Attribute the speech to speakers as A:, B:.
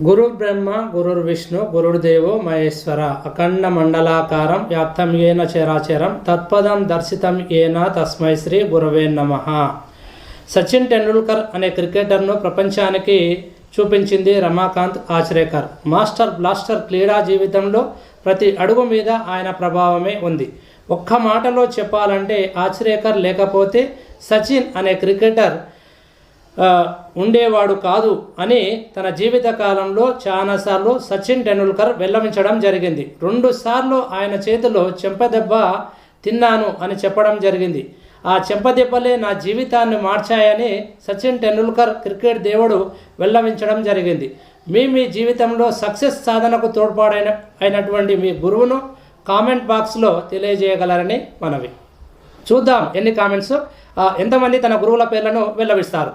A: గురు బ్రహ్మ గురుర్ విష్ణు గురుర్దేవో మహేశ్వర. అఖండ మండలాకారం వ్యాప్తం ఏన చరాచరం తత్పదం దర్శితం ఏన తస్మై శ్రీ గురవే నమ. సచిన్ టెండూల్కర్ అనే క్రికెటర్ను ప్రపంచానికి చూపించింది రమాకాంత్ ఆచ్రేకర్. మాస్టర్ బ్లాస్టర్ క్రీడా జీవితంలో ప్రతి అడుగు మీద ఆయన ప్రభావమే ఉంది. ఒక్క మాటలో చెప్పాలంటే ఆచ్రేకర్ లేకపోతే సచిన్ అనే క్రికెటర్ ఉండేవాడు కాదు అని తన జీవిత కాలంలో చాలాసార్లు సచిన్ టెండూల్కర్ వెల్లవించడం జరిగింది. రెండు సార్లు ఆయన చేతిలో చెంపదెబ్బ తిన్నాను అని చెప్పడం జరిగింది. ఆ చెంపదెబ్బలే నా జీవితాన్ని మార్చాయని సచిన్ టెండూల్కర్ క్రికెట్ దేవుడు వెల్లవించడం జరిగింది. మీ మీ జీవితంలో సక్సెస్ సాధనకు తోడ్పాడైన అయినటువంటి మీ గురువును కామెంట్ బాక్స్లో తెలియజేయగలరని మనవి. చూద్దాం ఎన్ని కామెంట్స్ ఎంతమంది తన గురువుల పేర్లను వెల్లవిస్తారు